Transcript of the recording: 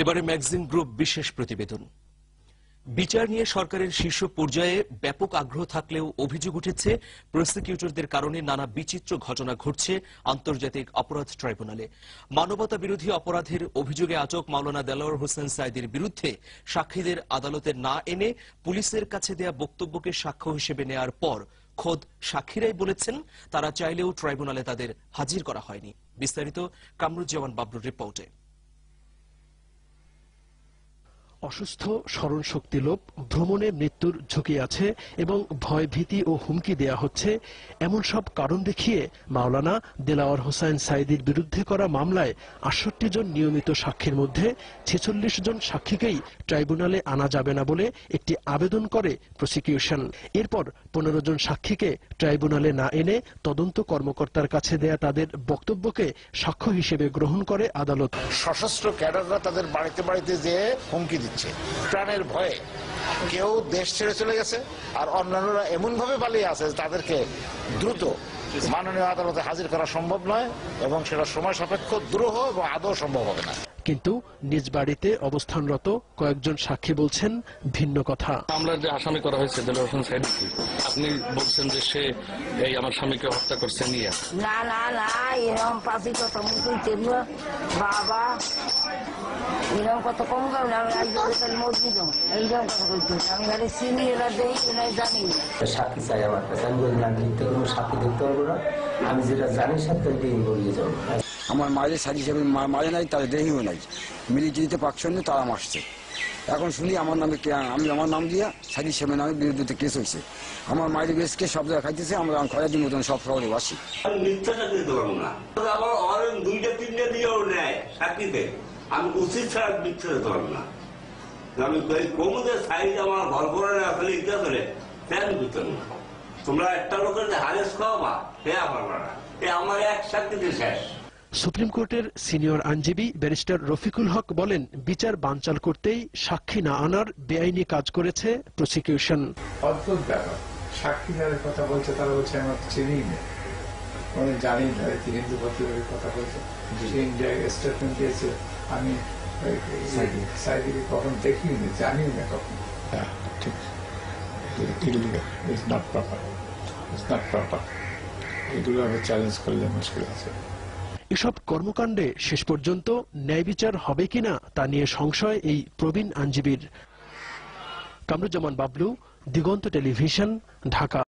এবারে magazine group বিশেষ প্রতিবেদন। বিচার নিয়ে সরকারের শীর্ষ পর্যায়ে ব্যাপক আগ্রহ থাকলেও অভিযোগ উঠেছে, প্রসিকিউটরদের কারণে নানা বিচিত্র ঘটনা ঘটছে আন্তর্জাতিক অপরাধ ট্রাইব্যুনালে। মানবতা বিরোধী অপরাধের অভিযোগে আটক মাওলানা দেলোয়ার হোসেন সাইদের বিরুদ্ধে সাক্ষীদের আদালতে না এনে পুলিশের কাছে দেয়া বক্তব্যকে সাক্ষ্য হিসেবে নেয়ার পর খোদ সাক্ষীরাই বলেছেন, তারা চাইলেও ট্রাইব্যুনালে তাদের হাজির করা হয়নি। বিস্তারিত কামরুজ্জামান বাবলুর রিপোর্টে। অসুস্থ, স্মরণ শক্তি লোপ, ভ্রমণে মৃত্যুর ঝুঁকি আছে এবং ভয়, ভীতি ও হুমকি দেয়া হচ্ছে। এমন সব কারণ দেখিয়ে মাওলানা দেলাওয়ার হোসাইন সাইদির বিরুদ্ধে করা মামলায় আটষট্টি জন নিয়মিত সাক্ষীর মধ্যে ছেচল্লিশ জন সাক্ষীকেই ট্রাইব্যুনালে আনা যাবে না বলে একটি আবেদন করে প্রসিকিউশন। এরপর পনেরো জন সাক্ষীকে ট্রাইব্যুনালে না এনে তদন্ত কর্মকর্তার কাছে দেয়া তাদের বক্তব্যকে সাক্ষ্য হিসেবে গ্রহণ করে আদালত। সশস্ত্র ক্যাডাররা তাদের বাড়িতে বাড়িতে যেয়ে হুমকি দিচ্ছে। প্রাণের ভয়ে কেউ দেশ ছেড়ে চলে গেছে আর অন্যান্যরা এমন ভাবে পালিয়ে আছে তাদেরকে দ্রুত মাননীয় আদালতে হাজির করা সম্ভব নয় এবং সেটা সময় সাপেক্ষ, দ্রোহ এবং আদৌ সম্ভব হবে না। কিন্তু নিজ বাড়িতে অবস্থানরত কয়েকজন সাক্ষী বলছেন ভিন্ন কথা। মামলার যে আসামি করা হয়েছে দেলোয়ার হোসেন সাইদকে আপনি বলছেন যে সে এই আমার স্বামীকে হত্যা করছে নিয়ে। না না না এরকম পাশি কথা বাবা। এরকম কত কম গাও না আমি একজন এইরকম কথা কইতে আমি খালি চিনি এরা দেই এরা জানি। সাক্ষী চাই আমার কাছে। আমি বলি না লিখতে কোনো সাক্ষী দেখতে পারব না। আমি যেটা জানি সাথে বলিয়ে যাব। আমার মায়ের সাজি হিসেবে মা- মায়ে নাই, তার দেহিও নাই। মিলিটারিতে পাকশন্য তারা মারছে এখন শুনি আমার নামে কে- আমি আমার নাম দিয়া সাজি হিসেবে নামে বিরুদ্ধে কেস হয়েছে। আমার মায়ের বেশকে সব জায়গায় খাইতেছে, আমরা কয়েকদিন মতন সব শহরে বাসি। দুইটা, তিনটা দিয়েও নেয় চাকরিতে আমি উচিত ছাড়া মিথ্যা দিতে পারব না। আমি কমুদের সাইজ আমার ঘর করে না আসলে ইচ্ছা করে সে আমি না? তোমরা একটা লোকের হারেস খাওয়াবা, সে আমার না এ আমার এক চাকরিতে শেষ। সুপ্রিম কোর্টের সিনিয়র আইনজীবী ব্যারিস্টার রফিকুল হক বলেন বিচার বানচাল করতেই সাক্ষী না আনার বেআইনি কাজ করেছে প্রসিকিউশন। অদ্ভুত ব্যাপার। সাক্ষী যাদের কথা বলছে তারা বলছে আমার চিনি না। মানে জানি না হিন্দু পত্রিকার কথা বলছে। সে ইন্ডিয়ায় স্টেটমেন্ট দিয়েছে। আমি সাইদিকে। কখন দেখিনি জানি না কখন। হ্যাঁ ঠিক। Illegal not proper not proper এগুলো আমি চ্যালেঞ্জ করলে মুশকিল আছে। এসব কর্মকাণ্ডে শেষ পর্যন্ত ন্যায় বিচার হবে কিনা তা নিয়ে সংশয় এই প্রবীণ আইনজীবীর। কামরুজ্জামান বাবলু, দিগন্ত টেলিভিশন, ঢাকা।